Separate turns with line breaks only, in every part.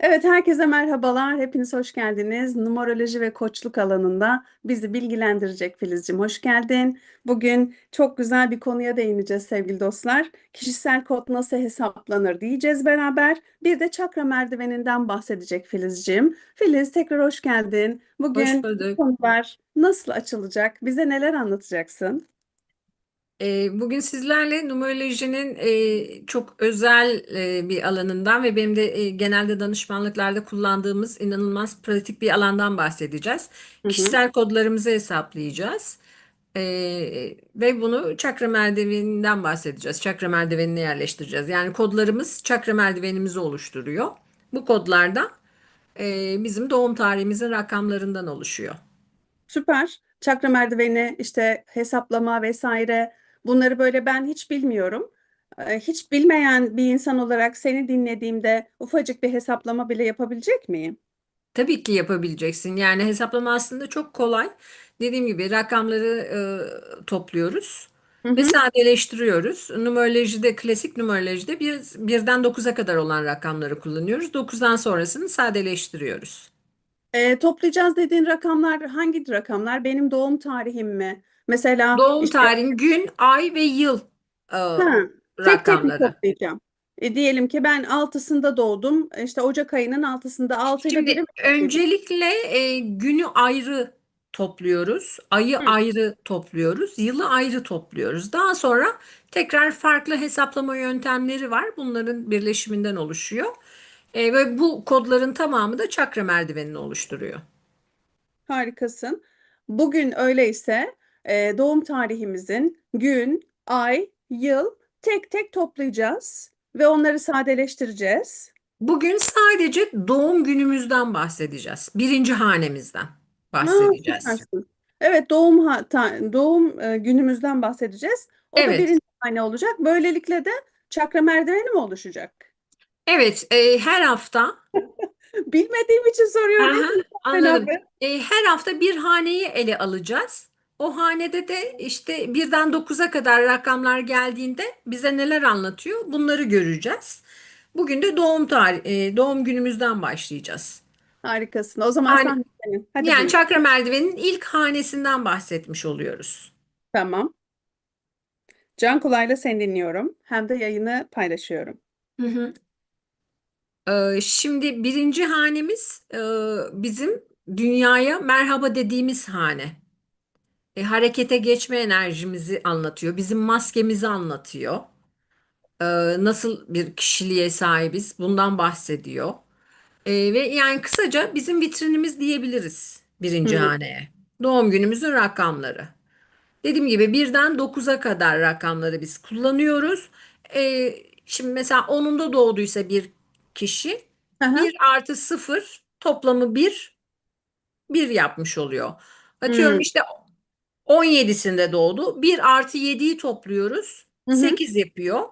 Evet, herkese merhabalar. Hepiniz hoş geldiniz. Numeroloji ve koçluk alanında bizi bilgilendirecek Filizcim, hoş geldin. Bugün çok güzel bir konuya değineceğiz sevgili dostlar. Kişisel kod nasıl hesaplanır diyeceğiz beraber. Bir de çakra merdiveninden bahsedecek Filizcim. Filiz tekrar hoş geldin.
Hoş
Bugün
bulduk.
konular nasıl açılacak? Bize neler anlatacaksın?
Bugün sizlerle numerolojinin çok özel bir alanından ve benim de genelde danışmanlıklarda kullandığımız inanılmaz pratik bir alandan bahsedeceğiz.
Hı hı.
Kişisel kodlarımızı hesaplayacağız. Ve bunu çakra merdiveninden bahsedeceğiz. Çakra merdivenine yerleştireceğiz. Yani kodlarımız çakra merdivenimizi oluşturuyor. Bu kodlarda e, bizim doğum tarihimizin rakamlarından oluşuyor.
Süper. Çakra merdiveni, işte hesaplama vesaire bunları böyle ben hiç bilmiyorum. Ee, Hiç bilmeyen bir insan olarak seni dinlediğimde ufacık bir hesaplama bile yapabilecek miyim?
Tabii ki yapabileceksin. Yani hesaplama aslında çok kolay. Dediğim gibi rakamları e, topluyoruz
Hı
ve sadeleştiriyoruz. Numerolojide, klasik numerolojide bir, birden 9'a kadar olan rakamları kullanıyoruz. 9'dan sonrasını sadeleştiriyoruz.
Ee, toplayacağız dediğin rakamlar hangi rakamlar? Benim doğum tarihim mi? Mesela
Doğum
işte
tarihin, gün, ay ve yıl e,
ha, tek tek mi
rakamları.
toplayacağım? E, diyelim ki ben altısında doğdum. İşte Ocak ayının altısında 6 ile 1'i
Şimdi öncelikle e, günü ayrı topluyoruz, ayı
Hı,
ayrı topluyoruz, yılı ayrı topluyoruz. Daha sonra tekrar farklı hesaplama yöntemleri var. Bunların birleşiminden oluşuyor. E, ve bu kodların tamamı da çakra merdivenini oluşturuyor.
harikasın. Bugün öyleyse e, doğum tarihimizin gün, ay, yıl tek tek toplayacağız ve onları sadeleştireceğiz.
Bugün sadece doğum günümüzden bahsedeceğiz. Birinci hanemizden bahsedeceğiz.
süpersin. Evet, doğum ha- ta- doğum e, günümüzden bahsedeceğiz. O da
Evet,
birinci hane olacak. Böylelikle de çakra merdiveni mi oluşacak?
evet. e, her hafta
Bilmediğim için soruyorum.
Aha, anladım. E, her hafta bir haneyi ele alacağız. O hanede de işte birden 9'a kadar rakamlar geldiğinde bize neler anlatıyor bunları göreceğiz. Bugün de doğum tarih, doğum günümüzden başlayacağız.
Harikasın. O zaman
Hani,
sen. Hadi
yani
buyur.
çakra merdivenin ilk hanesinden bahsetmiş oluyoruz.
Tamam. Can kulağıyla seni dinliyorum. Hem de yayını paylaşıyorum.
Hı hı. Ee, şimdi birinci hanemiz e, bizim dünyaya merhaba dediğimiz hane. E, harekete geçme enerjimizi anlatıyor. Bizim maskemizi anlatıyor. E, nasıl bir kişiliğe sahibiz bundan bahsediyor. E, ve yani kısaca bizim vitrinimiz diyebiliriz birinci
Hı
haneye. Doğum günümüzün rakamları. Dediğim gibi birden 9'a kadar rakamları biz kullanıyoruz. E, şimdi mesela onunda doğduysa bir kişi
hı.
bir artı sıfır toplamı bir bir yapmış oluyor. Atıyorum
Hı
işte 17'sinde doğdu. 1 artı 7'yi topluyoruz.
hı. hı.
8 yapıyor.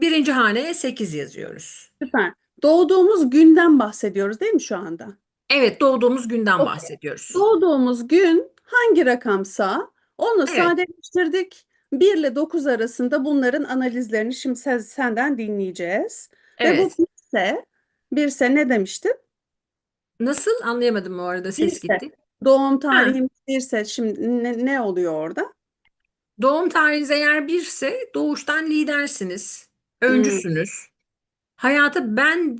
Birinci haneye 8 yazıyoruz.
Süper. Doğduğumuz günden bahsediyoruz değil mi şu anda?
Evet doğduğumuz günden
Okey.
bahsediyoruz.
Doğduğumuz gün hangi rakamsa onu
Evet
sadeleştirdik. 1 ile 9 arasında bunların analizlerini şimdi sen- senden dinleyeceğiz. Ve bu
evet.
birse, birse ne demiştin?
Nasıl anlayamadım o arada ses
Birse.
gitti.
Doğum
Ha,
tarihimiz birse şimdi ne, ne oluyor orada?
doğum tarihiniz eğer birse doğuştan lidersiniz.
Hmm,
Öncüsünüz. Hayata ben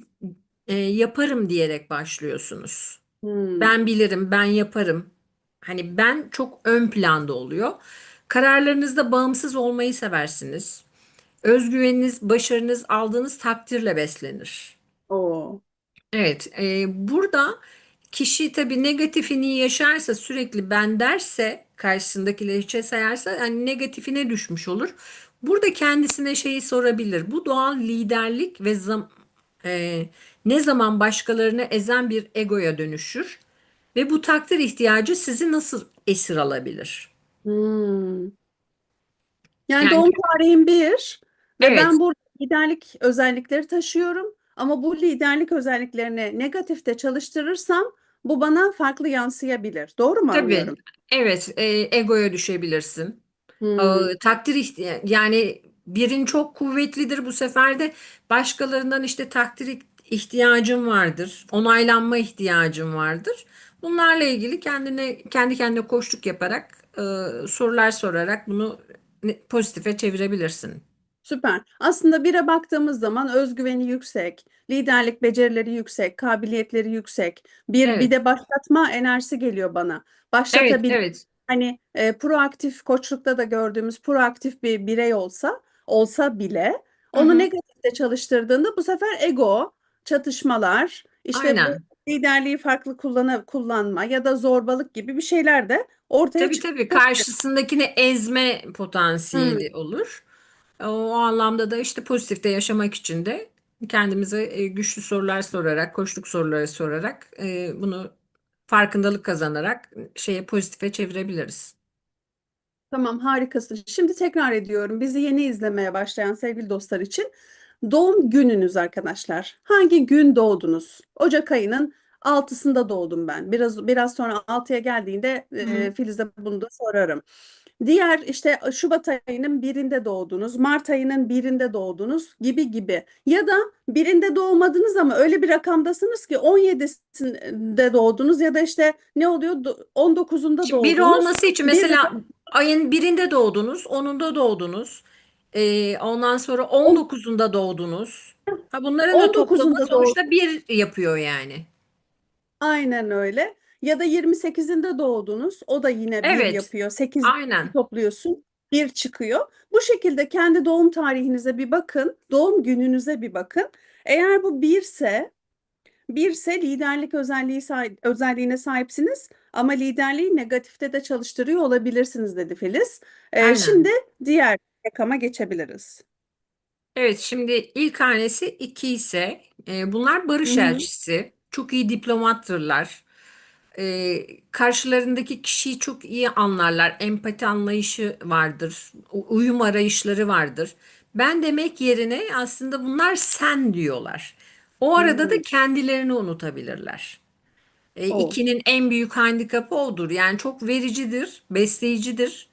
e, yaparım diyerek başlıyorsunuz.
hmm.
Ben bilirim, ben yaparım. Hani ben çok ön planda oluyor. Kararlarınızda bağımsız olmayı seversiniz. Özgüveniniz, başarınız aldığınız takdirle beslenir.
Oo.
Evet, e, burada kişi tabii negatifini yaşarsa sürekli ben derse karşısındakileri hiçe sayarsa yani negatifine düşmüş olur. Burada kendisine şeyi sorabilir. Bu doğal liderlik ve zam, e, ne zaman başkalarını ezen bir egoya dönüşür ve bu takdir ihtiyacı sizi nasıl esir alabilir?
Hmm. Yani
Yani
doğum tarihim bir ve
evet,
ben burada liderlik özellikleri taşıyorum. Ama bu liderlik özelliklerini negatifte çalıştırırsam bu bana farklı yansıyabilir. Doğru mu
tabii,
anlıyorum?
evet, e, egoya düşebilirsin.
Hmm.
Ee, takdir ihti- yani birin çok kuvvetlidir bu sefer de başkalarından işte takdir ihtiyacın vardır, onaylanma ihtiyacın vardır. Bunlarla ilgili kendine kendi kendine koçluk yaparak, e, sorular sorarak bunu ne- pozitife çevirebilirsin.
Süper. Aslında bire baktığımız zaman özgüveni yüksek, liderlik becerileri yüksek, kabiliyetleri yüksek. Bir bir
Evet,
de başlatma enerjisi geliyor bana.
evet,
Başlatabilir.
evet.
Hani e, proaktif koçlukta da gördüğümüz proaktif bir birey olsa olsa bile
Hı
onu
hı.
negatifte çalıştırdığında bu sefer ego, çatışmalar, işte bu
Aynen.
liderliği farklı kullana, kullanma ya da zorbalık gibi bir şeyler de ortaya
Tabii tabii
çıkabilir.
karşısındakini ezme
Hmm,
potansiyeli olur. O anlamda da işte pozitifte yaşamak için de kendimize e, güçlü sorular sorarak, koçluk soruları sorarak e, bunu farkındalık kazanarak şeye pozitife çevirebiliriz.
Tamam, harikasın. Şimdi tekrar ediyorum. Bizi yeni izlemeye başlayan sevgili dostlar için doğum gününüz arkadaşlar. Hangi gün doğdunuz? Ocak ayının altısında doğdum ben. Biraz biraz sonra altıya geldiğinde
Hı hı.
e, Filiz'e bunu da sorarım. Diğer işte Şubat ayının birinde doğdunuz, Mart ayının birinde doğdunuz gibi gibi. Ya da birinde doğmadınız ama öyle bir rakamdasınız ki 17'sinde doğdunuz ya da işte ne oluyor? Do- 19'unda
Şimdi biri
doğdunuz.
olması için
Bir
mesela ayın birinde doğdunuz, onunda doğdunuz, e, ondan sonra on
On-
dokuzunda doğdunuz. Ha, bunların da toplamı
19'unda doğdunuz.
sonuçta bir yapıyor yani.
Aynen öyle. Ya da 28'inde doğdunuz. O da yine bir
Evet,
yapıyor. 8
aynen.
topluyorsun. Bir çıkıyor. Bu şekilde kendi doğum tarihinize bir bakın. Doğum gününüze bir bakın. Eğer bu birse, birse liderlik özelliği özelliğine sahipsiniz. Ama liderliği negatifte de çalıştırıyor olabilirsiniz dedi Filiz. Ee, şimdi diğer rakama geçebiliriz.
Evet, şimdi ilk hanesi 2 ise e, bunlar
Hı
barış
hı.
elçisi. Çok iyi diplomattırlar. E, karşılarındaki kişiyi çok iyi anlarlar. Empati anlayışı vardır. Uyum arayışları vardır. Ben demek yerine aslında bunlar sen diyorlar. O arada da
Hmm.
kendilerini unutabilirler. E,
O.
ikinin en büyük handikapı odur. Yani çok vericidir, besleyicidir.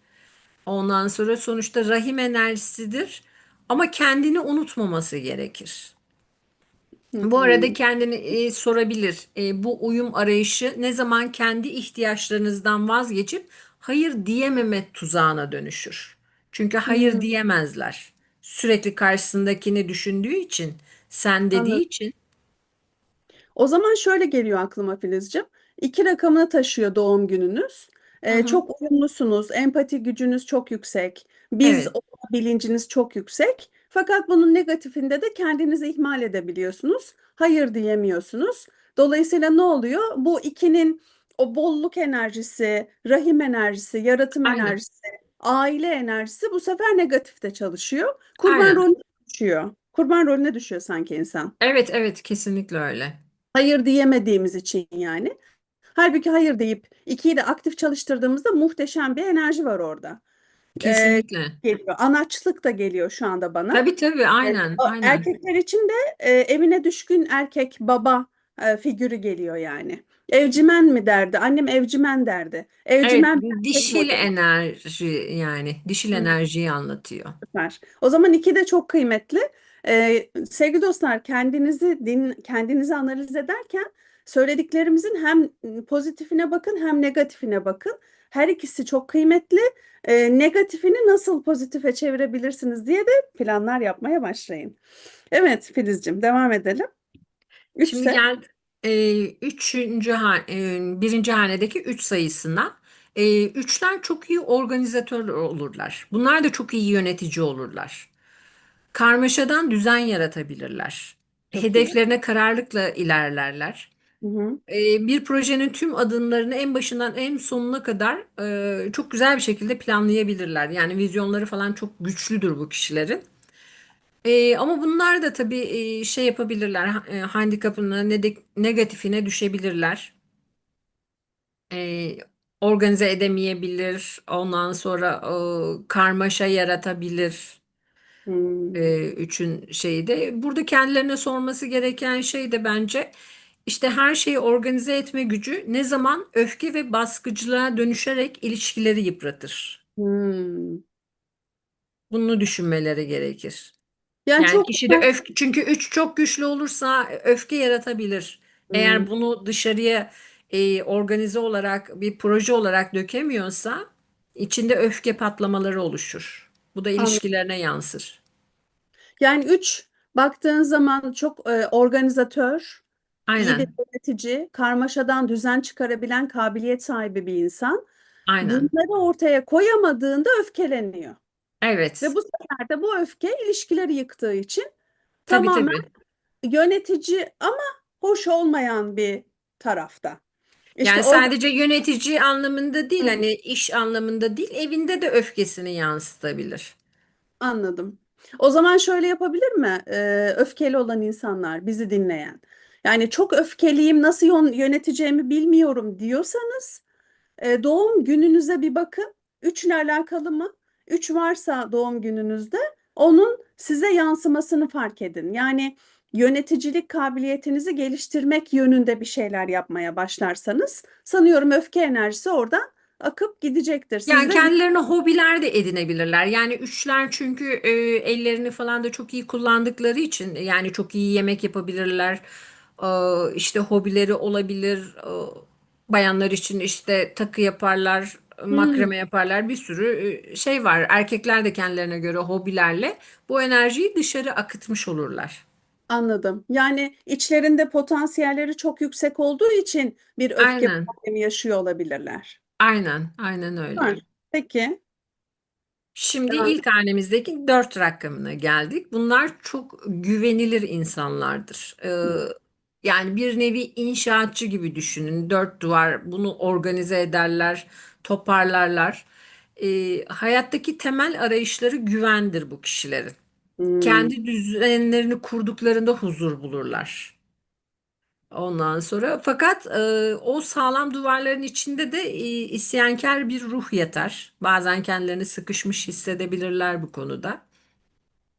Ondan sonra sonuçta rahim enerjisidir. Ama kendini unutmaması gerekir.
Hı
Bu
hı.
arada kendini e, sorabilir. E, bu uyum arayışı ne zaman kendi ihtiyaçlarınızdan vazgeçip hayır diyememe tuzağına dönüşür. Çünkü hayır
Hmm.
diyemezler. Sürekli karşısındakini düşündüğü için, sen dediği
Anladım.
için.
O zaman şöyle geliyor aklıma Filizciğim. İki rakamını taşıyor doğum gününüz.
Hı
Ee,
hı.
çok uyumlusunuz, empati gücünüz çok yüksek, biz
Evet,
olma bilinciniz çok yüksek. Fakat bunun negatifinde de kendinizi ihmal edebiliyorsunuz. Hayır diyemiyorsunuz. Dolayısıyla ne oluyor? Bu ikinin o bolluk enerjisi, rahim enerjisi, yaratım
aynen.
enerjisi, aile enerjisi bu sefer negatifte çalışıyor. Kurban
Aynen.
rolüne düşüyor. Kurban rolüne düşüyor sanki insan.
Evet, evet, kesinlikle öyle.
Hayır diyemediğimiz için yani. Halbuki hayır deyip ikiyi de aktif çalıştırdığımızda muhteşem bir enerji var orada.
Kesinlikle.
geliyor. Anaçlık da geliyor şu anda bana.
Tabii tabii,
Evet,
aynen,
o
aynen.
erkekler için de e, evine düşkün erkek baba e, figürü geliyor yani. Evcimen mi derdi? Annem evcimen derdi.
Evet,
Evcimen bir erkek
dişil
modeli.
enerji yani dişil
Hı.
enerjiyi anlatıyor.
Süper. O zaman iki de çok kıymetli. Ee, sevgili dostlar, kendinizi din, kendinizi analiz ederken söylediklerimizin hem pozitifine bakın hem negatifine bakın. Her ikisi çok kıymetli. Ee, negatifini nasıl pozitife çevirebilirsiniz diye de planlar yapmaya başlayın. Evet Filizciğim, devam edelim.
Şimdi
Üçse.
gel e, üçüncü e, birinci hanedeki üç sayısına. E, üçler çok iyi organizatör olurlar. Bunlar da çok iyi yönetici olurlar. Karmaşadan düzen yaratabilirler.
Çok iyi.
Hedeflerine kararlılıkla ilerlerler.
Hı hı.
E, bir projenin tüm adımlarını en başından en sonuna kadar e, çok güzel bir şekilde planlayabilirler. Yani vizyonları falan çok güçlüdür bu kişilerin. E, ama bunlar da tabii e, şey yapabilirler, e, handikapına, ne de, negatifine düşebilirler. E, organize edemeyebilir, ondan sonra e, karmaşa yaratabilir.
Hmm.
E, üçün şeyi de. Burada kendilerine sorması gereken şey de bence işte her şeyi organize etme gücü ne zaman öfke ve baskıcılığa dönüşerek ilişkileri yıpratır.
Hmm.
Bunu düşünmeleri gerekir.
Yani
Yani
çok
kişide öfke çünkü üç çok güçlü olursa öfke yaratabilir.
Hmm,
Eğer bunu dışarıya e, organize olarak bir proje olarak dökemiyorsa içinde öfke patlamaları oluşur. Bu da
anladım.
ilişkilerine yansır.
Yani üç baktığın zaman çok e, organizatör, iyi bir
Aynen,
yönetici, karmaşadan düzen çıkarabilen kabiliyet sahibi bir insan.
aynen.
Bunları ortaya koyamadığında öfkeleniyor. Ve
Evet.
bu sefer de bu öfke ilişkileri yıktığı için
Tabii
tamamen
tabii.
yönetici ama hoş olmayan bir tarafta. İşte
Yani
orada
sadece yönetici anlamında değil,
Hı,
hani iş anlamında değil, evinde de öfkesini yansıtabilir.
anladım. O zaman şöyle yapabilir mi? Ee, öfkeli olan insanlar bizi dinleyen. Yani çok öfkeliyim, nasıl yön- yöneteceğimi bilmiyorum diyorsanız E, doğum gününüze bir bakın. Üçle alakalı mı? Üç varsa doğum gününüzde onun size yansımasını fark edin. Yani yöneticilik kabiliyetinizi geliştirmek yönünde bir şeyler yapmaya başlarsanız sanıyorum öfke enerjisi oradan akıp gidecektir. Siz
Yani
de
kendilerine hobiler de edinebilirler. Yani üçler çünkü e, ellerini falan da çok iyi kullandıkları için yani çok iyi yemek yapabilirler. E, işte hobileri olabilir. E, bayanlar için işte takı yaparlar,
Hmm,
makrame yaparlar. Bir sürü e, şey var. Erkekler de kendilerine göre hobilerle bu enerjiyi dışarı akıtmış olurlar.
anladım. Yani içlerinde potansiyelleri çok yüksek olduğu için bir öfke
Aynen.
problemi yaşıyor olabilirler.
Aynen. Aynen öyle.
Var. Peki.
Şimdi
Devam.
ilk hanemizdeki dört rakamına geldik. Bunlar çok güvenilir insanlardır. Ee, yani bir nevi inşaatçı gibi düşünün. Dört duvar bunu organize ederler, toparlarlar. Ee, hayattaki temel arayışları güvendir bu kişilerin.
Hmm,
Kendi düzenlerini kurduklarında huzur bulurlar. Ondan sonra fakat e, o sağlam duvarların içinde de e, isyankar bir ruh yatar. Bazen kendilerini sıkışmış hissedebilirler bu konuda.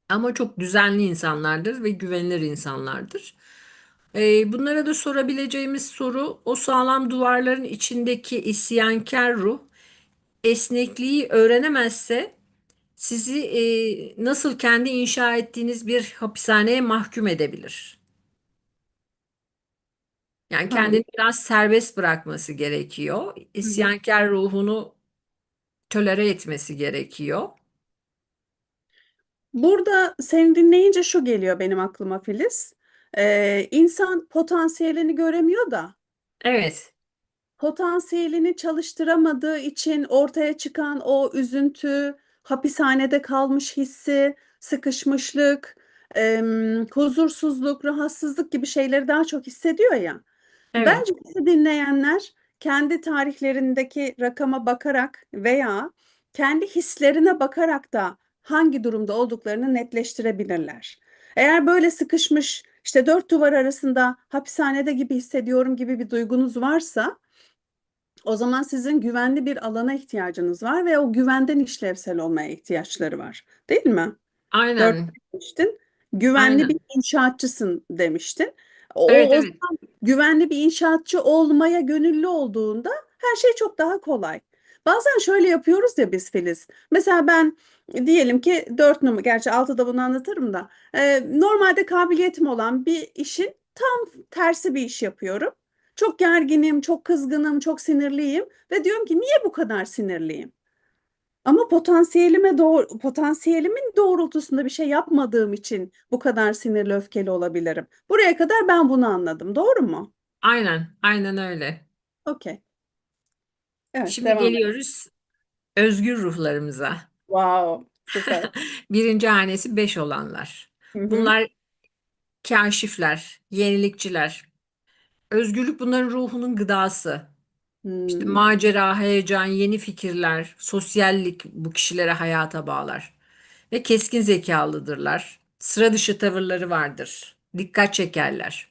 Ama çok düzenli insanlardır ve güvenilir insanlardır. E, bunlara da sorabileceğimiz soru o sağlam duvarların içindeki isyankar ruh esnekliği öğrenemezse sizi e, nasıl kendi inşa ettiğiniz bir hapishaneye mahkum edebilir. Yani kendini biraz serbest bırakması gerekiyor. İsyankar ruhunu tolere etmesi gerekiyor.
Burada seni dinleyince şu geliyor benim aklıma Filiz. Ee, insan potansiyelini göremiyor da
Evet,
potansiyelini çalıştıramadığı için ortaya çıkan o üzüntü, hapishanede kalmış hissi, sıkışmışlık, em, huzursuzluk, rahatsızlık gibi şeyleri daha çok hissediyor ya.
evet,
Bence bizi dinleyenler kendi tarihlerindeki rakama bakarak veya kendi hislerine bakarak da hangi durumda olduklarını netleştirebilirler. Eğer böyle sıkışmış, işte dört duvar arasında hapishanede gibi hissediyorum gibi bir duygunuz varsa, o zaman sizin güvenli bir alana ihtiyacınız var ve o güvenden işlevsel olmaya ihtiyaçları var. Değil mi? Dört
aynen,
demiştin. Güvenli bir
aynen.
inşaatçısın demiştin. O,
Evet,
o
evet,
zaman güvenli bir inşaatçı olmaya gönüllü olduğunda her şey çok daha kolay. Bazen şöyle yapıyoruz ya biz Filiz. Mesela ben diyelim ki 4 numara, gerçi 6'da bunu anlatırım da. e, normalde kabiliyetim olan bir işin tam tersi bir iş yapıyorum. Çok gerginim, çok kızgınım, çok sinirliyim ve diyorum ki niye bu kadar sinirliyim? Ama potansiyelime doğru, potansiyelimin doğrultusunda bir şey yapmadığım için bu kadar sinirli öfkeli olabilirim. Buraya kadar ben bunu anladım. Doğru mu?
aynen, aynen öyle.
Okey. Evet,
Şimdi
devam et.
geliyoruz özgür ruhlarımıza.
Wow, süper.
Birinci hanesi beş olanlar.
Hı hı.
Bunlar kaşifler, yenilikçiler. Özgürlük bunların ruhunun gıdası. İşte
Hmm.
macera, heyecan, yeni fikirler, sosyallik bu kişilere hayata bağlar. Ve keskin zekalıdırlar. Sıra dışı tavırları vardır. Dikkat çekerler.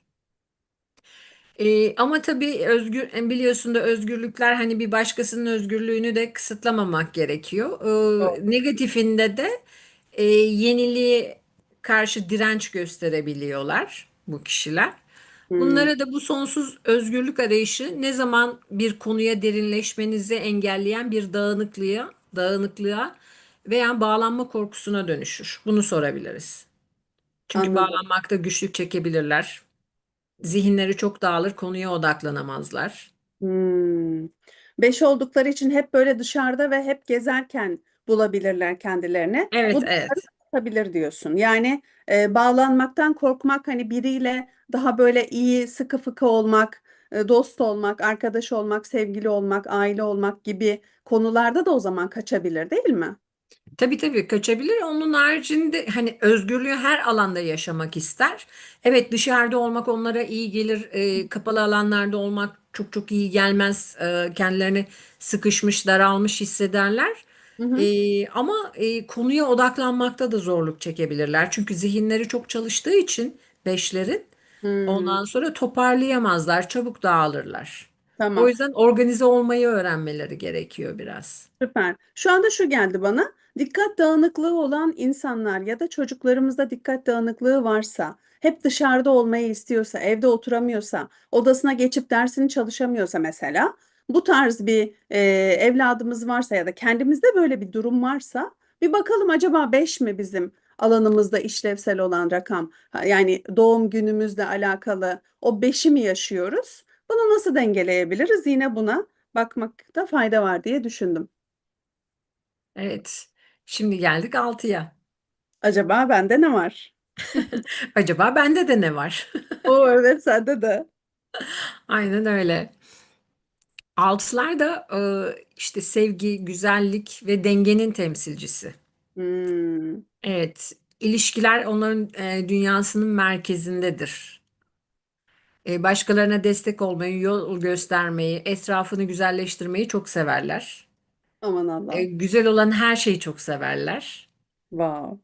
Ee, ama tabii özgür e, biliyorsun da özgürlükler hani bir başkasının özgürlüğünü de kısıtlamamak gerekiyor.
Doğru.
Ee, negatifinde de e, yeniliğe karşı direnç gösterebiliyorlar bu kişiler.
Hmm.
Bunlara da bu sonsuz özgürlük arayışı ne zaman bir konuya derinleşmenizi engelleyen bir dağınıklığa, dağınıklığa veya bağlanma korkusuna dönüşür. Bunu sorabiliriz. Çünkü
Anladım.
bağlanmakta güçlük çekebilirler. Zihinleri çok dağılır, konuya odaklanamazlar.
Hmm. Beş oldukları için hep böyle dışarıda ve hep gezerken bulabilirler kendilerini.
Evet,
Bu
evet.
çıkabilir diyorsun. Yani e, bağlanmaktan korkmak hani biriyle daha böyle iyi sıkı fıkı olmak, e, dost olmak, arkadaş olmak, sevgili olmak, aile olmak gibi konularda da o zaman kaçabilir değil mi?
Tabii tabii kaçabilir. Onun haricinde hani özgürlüğü her alanda yaşamak ister. Evet dışarıda olmak onlara iyi gelir. E, kapalı alanlarda olmak çok çok iyi gelmez. E, kendilerini sıkışmış, daralmış hissederler.
Hı hı.
E, ama e, konuya odaklanmakta da zorluk çekebilirler. Çünkü zihinleri çok çalıştığı için beşlerin
Hmm.
ondan sonra toparlayamazlar, çabuk dağılırlar. O
Tamam.
yüzden organize olmayı öğrenmeleri gerekiyor biraz.
Süper. Şu anda şu geldi bana. Dikkat dağınıklığı olan insanlar ya da çocuklarımızda dikkat dağınıklığı varsa, hep dışarıda olmayı istiyorsa, evde oturamıyorsa, odasına geçip dersini çalışamıyorsa mesela, bu tarz bir e, evladımız varsa ya da kendimizde böyle bir durum varsa, bir bakalım acaba 5 mi bizim alanımızda işlevsel olan rakam? Yani doğum günümüzle alakalı o beşi mi yaşıyoruz? Bunu nasıl dengeleyebiliriz? Yine buna bakmakta fayda var diye düşündüm.
Evet. Şimdi geldik altıya.
Acaba bende ne var?
Acaba bende de ne var?
Oo evet sende de.
Aynen öyle. Altılar da e, işte sevgi, güzellik ve dengenin temsilcisi.
Hmm,
Evet, ilişkiler onların e, dünyasının merkezindedir. E, başkalarına destek olmayı, yol göstermeyi, etrafını güzelleştirmeyi çok severler.
aman
E,
Allah.
güzel olan her şeyi çok severler.
Wow.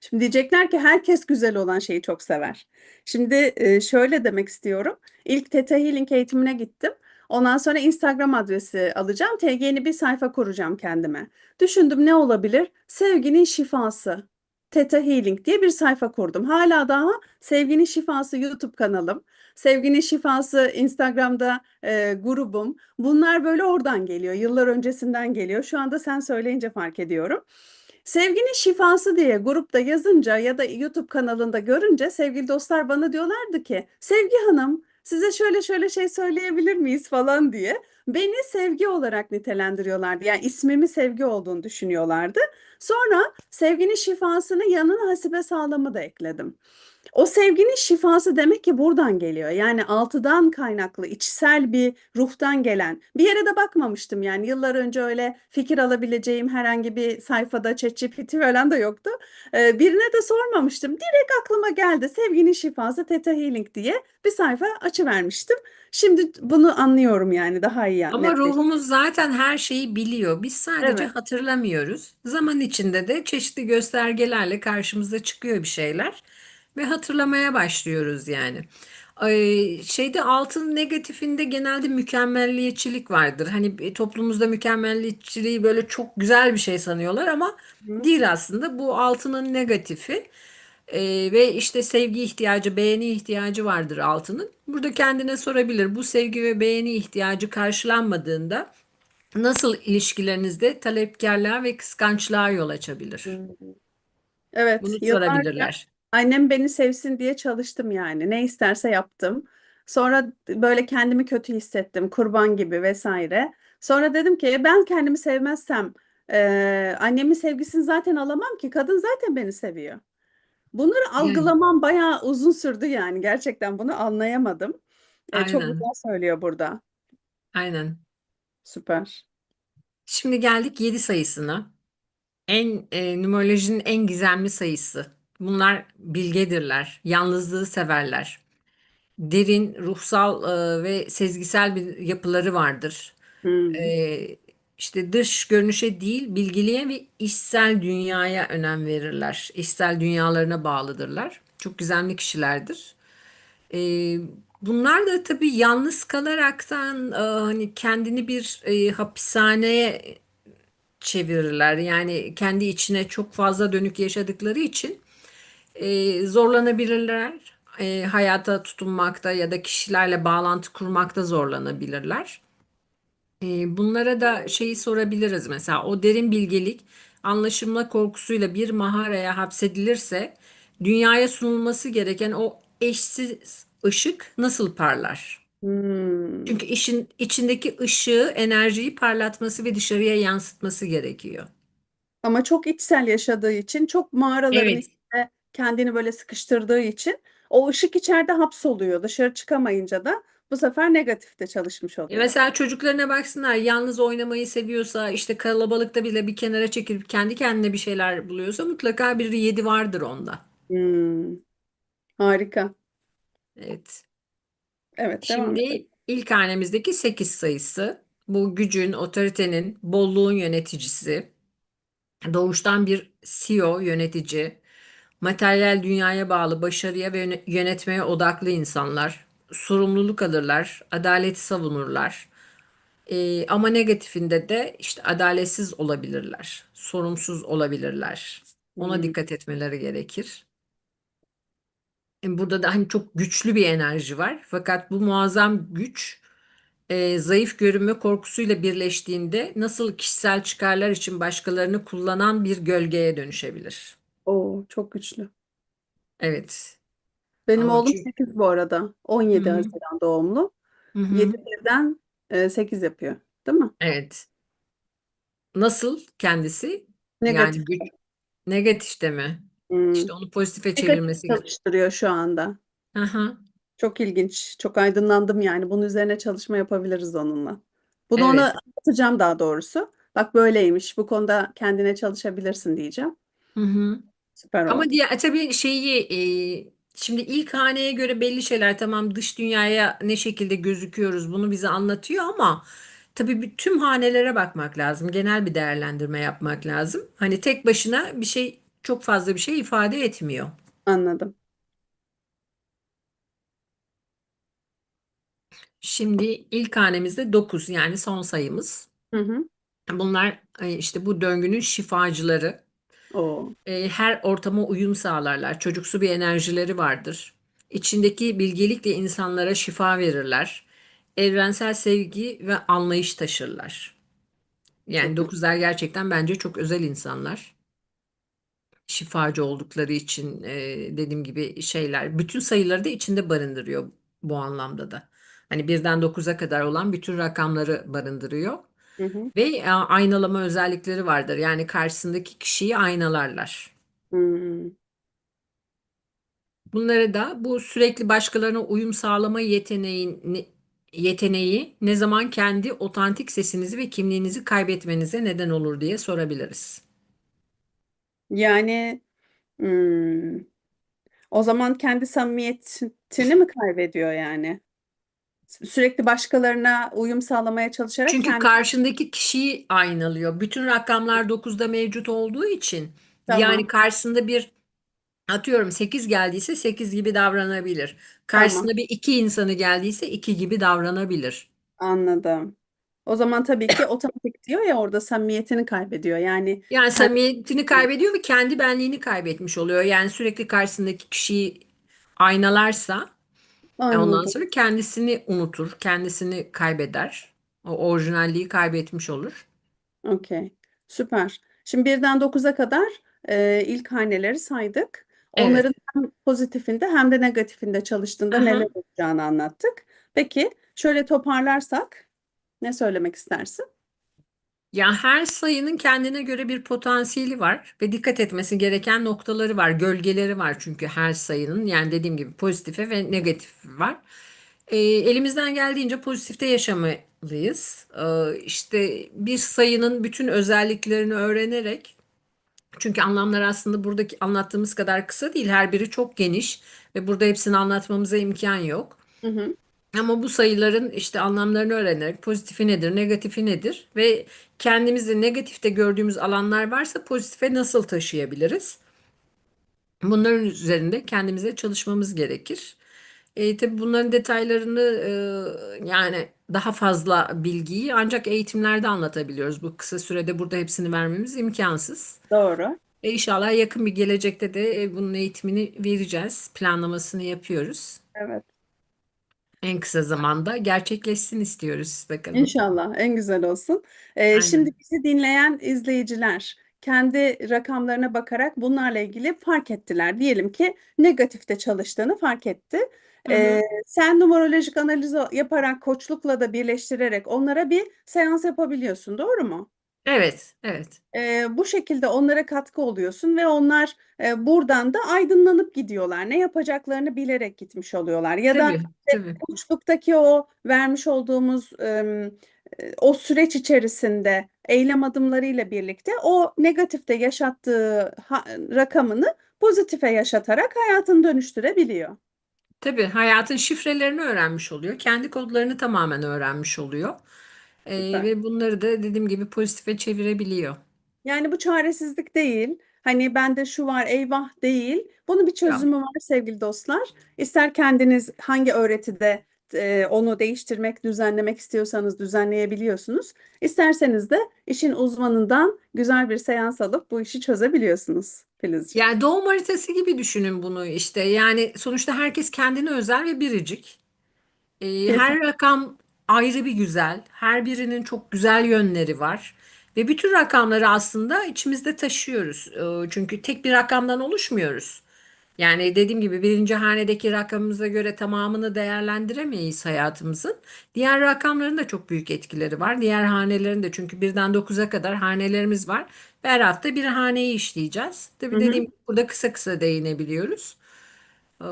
Şimdi diyecekler ki herkes güzel olan şeyi çok sever. Şimdi e, şöyle demek istiyorum. İlk Theta Healing eğitimine gittim. Ondan sonra Instagram adresi alacağım. TG'ni bir sayfa kuracağım kendime. Düşündüm ne olabilir? Sevginin şifası. Theta Healing diye bir sayfa kurdum. Hala daha Sevginin Şifası YouTube kanalım. Sevginin Şifası Instagram'da e, grubum. Bunlar böyle oradan geliyor. Yıllar öncesinden geliyor. Şu anda sen söyleyince fark ediyorum. Sevginin şifası diye grupta yazınca ya da YouTube kanalında görünce sevgili dostlar bana diyorlardı ki Sevgi Hanım size şöyle şöyle şey söyleyebilir miyiz falan diye. Beni sevgi olarak nitelendiriyorlardı. Yani ismimi sevgi olduğunu düşünüyorlardı. Sonra sevginin şifasını yanına hasibe sağlamı da ekledim. O sevginin şifası demek ki buradan geliyor. Yani altıdan kaynaklı, içsel bir ruhtan gelen. Bir yere de bakmamıştım yani. Yıllar önce öyle fikir alabileceğim herhangi bir sayfada ChatGPT falan da yoktu. Ee, birine de sormamıştım. Direkt aklıma geldi. Sevginin şifası Theta Healing diye bir sayfa açıvermiştim. Şimdi bunu anlıyorum yani daha iyi
Ama
netleşti.
ruhumuz zaten her şeyi biliyor. Biz sadece
Evet.
hatırlamıyoruz. Zaman içinde de çeşitli göstergelerle karşımıza çıkıyor bir şeyler ve hatırlamaya başlıyoruz yani. Ay, şeyde altın negatifinde genelde mükemmelliyetçilik vardır. Hani bir toplumumuzda mükemmelliyetçiliği böyle çok güzel bir şey sanıyorlar ama
Hı.
değil aslında. Bu altının negatifi. Ee, ve işte sevgi ihtiyacı, beğeni ihtiyacı vardır altının. Burada kendine sorabilir. Bu sevgi ve beğeni ihtiyacı karşılanmadığında nasıl ilişkilerinizde talepkarlığa ve kıskançlığa yol açabilir?
Evet,
Bunu
yıllarca
sorabilirler.
Annem beni sevsin diye çalıştım yani. Ne isterse yaptım. Sonra böyle kendimi kötü hissettim, kurban gibi vesaire. Sonra dedim ki "E, ben kendimi sevmezsem e, annemin sevgisini zaten alamam ki. Kadın zaten beni seviyor. Bunları
Yani,
algılamam bayağı uzun sürdü yani. Gerçekten bunu anlayamadım. E, çok güzel
aynen,
söylüyor burada.
aynen.
Süper.
Şimdi geldik 7 sayısına. En e, numerolojinin en gizemli sayısı. Bunlar bilgedirler, yalnızlığı severler. Derin, ruhsal e, ve sezgisel bir yapıları vardır.
Hmm.
E, işte dış görünüşe değil, bilgiliğe ve içsel dünyaya önem verirler. İçsel dünyalarına bağlıdırlar. Çok gizemli kişilerdir. E, bunlar da tabii yalnız kalaraktan e, hani kendini bir e, hapishaneye çevirirler. Yani kendi içine çok fazla dönük yaşadıkları için e, zorlanabilirler. E, hayata tutunmakta ya da kişilerle bağlantı kurmakta zorlanabilirler. E, bunlara da şeyi sorabiliriz mesela o derin bilgelik anlaşılma korkusuyla bir mağaraya hapsedilirse dünyaya sunulması gereken o eşsiz ışık nasıl parlar?
Hmm.
Çünkü işin içindeki ışığı, enerjiyi parlatması ve dışarıya yansıtması gerekiyor.
Ama çok içsel yaşadığı için, çok mağaraların
Evet.
Kendini böyle sıkıştırdığı için o ışık içeride hapsoluyor. Dışarı çıkamayınca da bu sefer negatifte çalışmış
E
oluyor.
Mesela çocuklarına baksınlar yalnız oynamayı seviyorsa işte kalabalıkta bile bir kenara çekilip kendi kendine bir şeyler buluyorsa mutlaka bir yedi vardır onda.
Hmm. Harika.
Evet.
Evet, devam edelim.
Şimdi ilk hanemizdeki 8 sayısı bu gücün, otoritenin, bolluğun yöneticisi. Doğuştan bir CEO, yönetici, materyal dünyaya bağlı başarıya ve yöne- yönetmeye odaklı insanlar, sorumluluk alırlar, adaleti savunurlar. Ee, ama negatifinde de işte adaletsiz olabilirler, sorumsuz olabilirler. Ona
Hmm.
dikkat etmeleri gerekir. E, Burada da hani çok güçlü bir enerji var. Fakat bu muazzam güç e, zayıf görünme korkusuyla birleştiğinde nasıl kişisel çıkarlar için başkalarını kullanan bir gölgeye dönüşebilir.
Oo, çok güçlü.
Evet.
Benim
Ama
oğlum
çünkü
8 bu arada.
Hı
17
hı.
Haziran doğumlu.
Hı hı.
7 birden 8 yapıyor. Değil mi?
Evet. Nasıl kendisi? Yani
Negatif.
güç negatifte mi?
Hmm.
İşte onu pozitife
Negatif
çevirmesi.
çalıştırıyor şu anda.
Aha.
Çok ilginç. Çok aydınlandım yani. Bunun üzerine çalışma yapabiliriz onunla. Bunu ona
Evet.
anlatacağım daha doğrusu. Bak böyleymiş. Bu konuda kendine çalışabilirsin diyeceğim.
Hı hı.
Süper
Ama
oldu.
diğer tabii şeyi e, şimdi ilk haneye göre belli şeyler tamam dış dünyaya ne şekilde gözüküyoruz bunu bize anlatıyor ama tabii bir- tüm hanelere bakmak lazım. Genel bir değerlendirme yapmak lazım. Hani tek başına bir şey çok fazla bir şey ifade etmiyor.
Anladım.
Şimdi ilk hanemizde 9 yani son sayımız.
Hı hı.
Bunlar e, işte bu döngünün şifacıları.
Oo.
E, her ortama uyum sağlarlar. Çocuksu bir enerjileri vardır. İçindeki bilgelikle insanlara şifa verirler. Evrensel sevgi ve anlayış taşırlar. Yani dokuzlar gerçekten bence çok özel insanlar. Şifacı oldukları için e, dediğim gibi şeyler. Bütün sayıları da içinde barındırıyor bu anlamda da. Hani birden dokuza kadar olan bütün rakamları barındırıyor.
Hı hı.
Ve e, aynalama özellikleri vardır. Yani karşısındaki kişiyi aynalarlar.
Hmm.
Bunları da bu sürekli başkalarına uyum sağlama yeteneğini, yeteneği ne zaman kendi otantik sesinizi ve kimliğinizi kaybetmenize neden olur diye sorabiliriz.
Yani hmm, o zaman kendi samimiyetini mi kaybediyor yani? Sürekli başkalarına uyum sağlamaya çalışarak
Çünkü
kendi
karşındaki kişiyi aynalıyor. Bütün rakamlar dokuzda mevcut olduğu için yani
tamam
karşısında bir atıyorum 8 geldiyse 8 gibi davranabilir.
tamam
Karşısında bir 2 insanı geldiyse 2 gibi davranabilir.
anladım. O zaman tabii ki otantik diyor ya orada samimiyetini kaybediyor. Yani
Yani
kendi
samimiyetini kaybediyor ve kendi benliğini kaybetmiş oluyor. Yani sürekli karşısındaki kişiyi aynalarsa ondan
anladım.
sonra kendisini unutur, kendisini kaybeder. O orijinalliği kaybetmiş olur.
Okey. Süper. Şimdi birden 9'a kadar e, ilk haneleri saydık.
Evet.
Onların hem pozitifinde hem de negatifinde çalıştığında neler
Aha.
olacağını anlattık. Peki şöyle toparlarsak ne söylemek istersin?
Ya her sayının kendine göre bir potansiyeli var ve dikkat etmesi gereken noktaları var, gölgeleri var çünkü her sayının yani dediğim gibi pozitife ve negatifi var. E, elimizden geldiğince pozitifte yaşamalıyız. E, işte bir sayının bütün özelliklerini öğrenerek Çünkü anlamlar aslında buradaki anlattığımız kadar kısa değil. Her biri çok geniş ve burada hepsini anlatmamıza imkan yok.
Hı hı.
Ama bu sayıların işte anlamlarını öğrenerek pozitifi nedir, negatifi nedir ve kendimizi negatifte gördüğümüz alanlar varsa pozitife nasıl taşıyabiliriz? Bunların üzerinde kendimize çalışmamız gerekir. E, tabii bunların detaylarını e, yani daha fazla bilgiyi ancak eğitimlerde anlatabiliyoruz. Bu kısa sürede burada hepsini vermemiz imkansız.
Doğru.
E inşallah yakın bir gelecekte de e, bunun eğitimini vereceğiz. Planlamasını yapıyoruz.
Evet.
En kısa zamanda gerçekleşsin istiyoruz bakalım.
İnşallah en güzel olsun. Ee, şimdi
Aynen.
bizi dinleyen izleyiciler kendi rakamlarına bakarak bunlarla ilgili fark ettiler. Diyelim ki negatifte çalıştığını fark etti.
Hı hı.
Ee, sen numerolojik analiz yaparak koçlukla da birleştirerek onlara bir seans yapabiliyorsun, doğru mu?
Evet, evet.
Ee, bu şekilde onlara katkı oluyorsun ve onlar e, buradan da aydınlanıp gidiyorlar. Ne yapacaklarını bilerek gitmiş oluyorlar. Ya da
Tabii, tabii.
koçluktaki o vermiş olduğumuz em, e, o süreç içerisinde eylem adımlarıyla birlikte o negatifte yaşattığı ha- rakamını pozitife yaşatarak hayatını dönüştürebiliyor.
Tabii hayatın şifrelerini öğrenmiş oluyor. Kendi kodlarını tamamen öğrenmiş oluyor. Ee,
Süper.
ve bunları da dediğim gibi pozitife çevirebiliyor.
Yani bu çaresizlik değil. Hani bende şu var eyvah değil. Bunun bir
Ya,
çözümü var sevgili dostlar. İster kendiniz hangi öğretide e, onu değiştirmek, düzenlemek istiyorsanız düzenleyebiliyorsunuz. İsterseniz de işin uzmanından güzel bir seans alıp bu işi çözebiliyorsunuz Filizciğim.
yani doğum haritası gibi düşünün bunu işte. Yani sonuçta herkes kendine özel ve biricik. Ee,
Kesin.
her rakam ayrı bir güzel. Her birinin çok güzel yönleri var. Ve bütün rakamları aslında içimizde taşıyoruz. Ee, çünkü tek bir rakamdan oluşmuyoruz. Yani dediğim gibi birinci hanedeki rakamımıza göre tamamını değerlendiremeyiz hayatımızın. Diğer rakamların da çok büyük etkileri var. Diğer hanelerin de çünkü birden 9'a kadar hanelerimiz var. Ve her hafta bir haneyi işleyeceğiz.
Hı
Tabii
hı.
dediğim gibi burada kısa kısa değinebiliyoruz. Ee,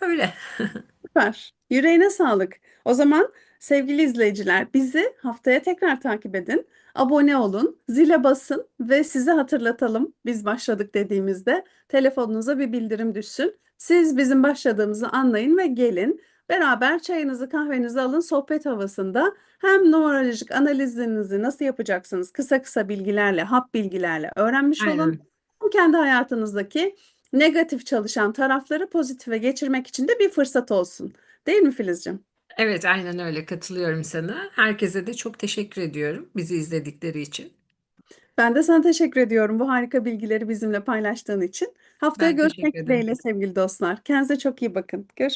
Öyle.
Süper. Yüreğine sağlık. O zaman sevgili izleyiciler bizi haftaya tekrar takip edin. Abone olun, zile basın ve size hatırlatalım biz başladık dediğimizde telefonunuza bir bildirim düşsün. Siz bizim başladığımızı anlayın ve gelin. Beraber çayınızı kahvenizi alın sohbet havasında hem numerolojik analizinizi nasıl yapacaksınız kısa kısa bilgilerle, hap bilgilerle öğrenmiş olun.
Aynen.
Hem kendi hayatınızdaki negatif çalışan tarafları pozitife geçirmek için de bir fırsat olsun. Değil mi Filizciğim?
Evet, aynen öyle katılıyorum sana. Herkese de çok teşekkür ediyorum bizi izledikleri için.
Ben de sana teşekkür ediyorum bu harika bilgileri bizimle paylaştığın için. Haftaya
Ben
görüşmek
teşekkür ederim.
dileğiyle sevgili dostlar. Kendinize çok iyi bakın. Görüşmek